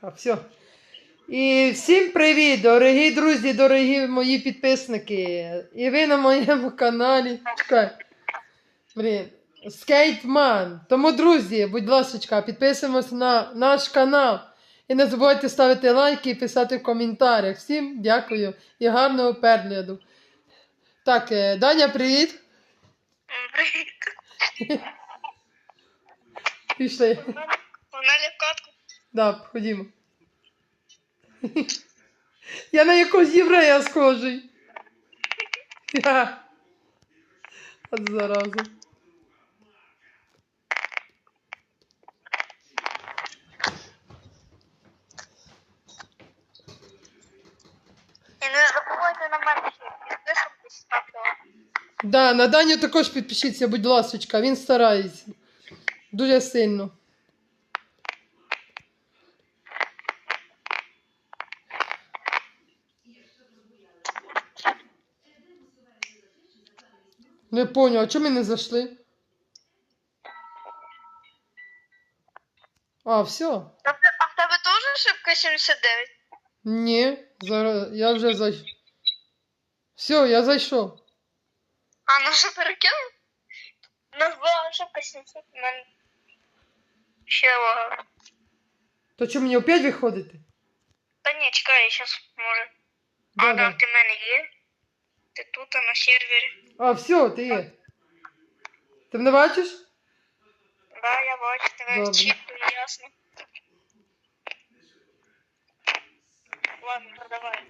А все. І всім привіт, дорогі друзі, дорогі мої підписники. І ви на моєму каналі. Чекай. Блін. Скейтман. Тому, друзі, будь ласка, підписуємось на наш канал. І не забувайте ставити лайки і писати в коментарях. Всім дякую і гарного перегляду. Так, е, Даня, привіт. Привіт. Пішли. Погнали. Да, ходімо. Я на якогось єврея схожий. Ха. От зараза. І не забувайте на мене. Да, на Даню також підпишіться, будь ласочка, він старається. Дуже сильно. Не понял, а чому ми не зайшли? А, все. А в а в тебе теж ошибка 79? Ні, зараз я вже зайшов. Все, я зайшов. А, ну що перекинув? У нас була ошибка 700, у ще лагав. То що мені опять виходити? Та ні, чекай, я щас може. Да, А, да, да. ти в мене є? Ти тут, на сервері. А, все, ти є. Ти мене бачиш? Да, я бачу, тебе чітко ясно. Ладно, продавай.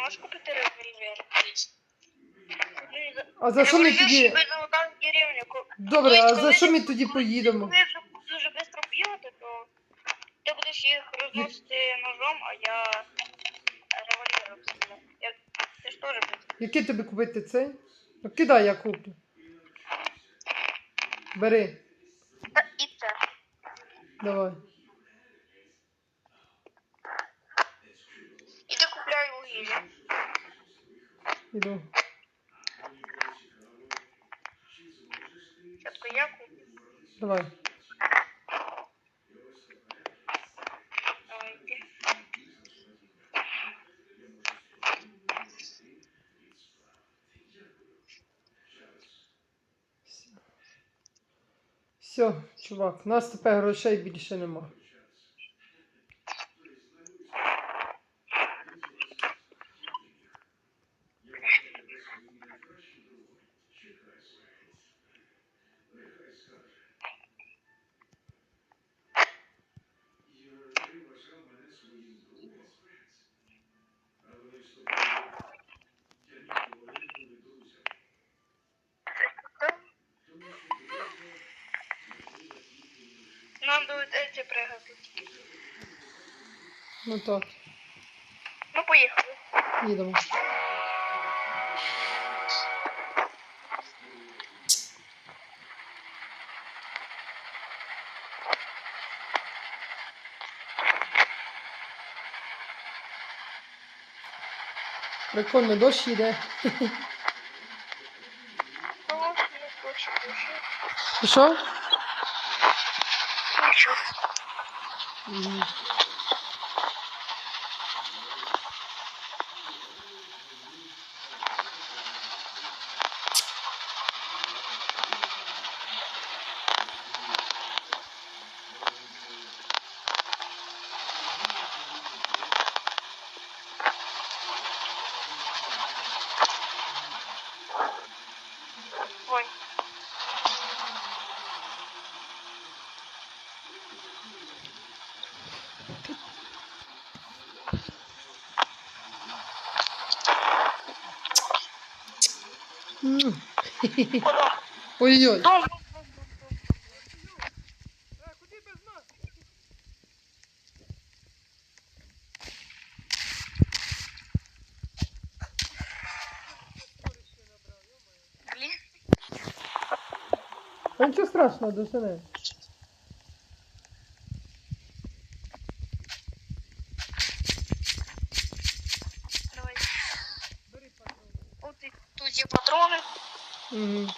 Можеш купити револьвер? Ну, А за що ми тоді? Добре, а за що ми тоді поїдемо? Дуже швидко бігати, то ти будеш їх розносити ножом, а я револьвером стріляю. Я... Ти ж теж будеш. Який тобі купити цей? Ну кидай, я куплю. Бери, Та і це. давай. Іди купляй вугілля. Іду. Спочатку я куплю. Давай, Все, чувак, у нас тепер грошей більше нема. Нам доведеться пригати. Ну так, Ну, поїхали. їдемо. Прикольно, дощ йде. Що? 嗯。Ой-ой. Дом. Блін. Та нічого страшного, дожене. Mm-hmm.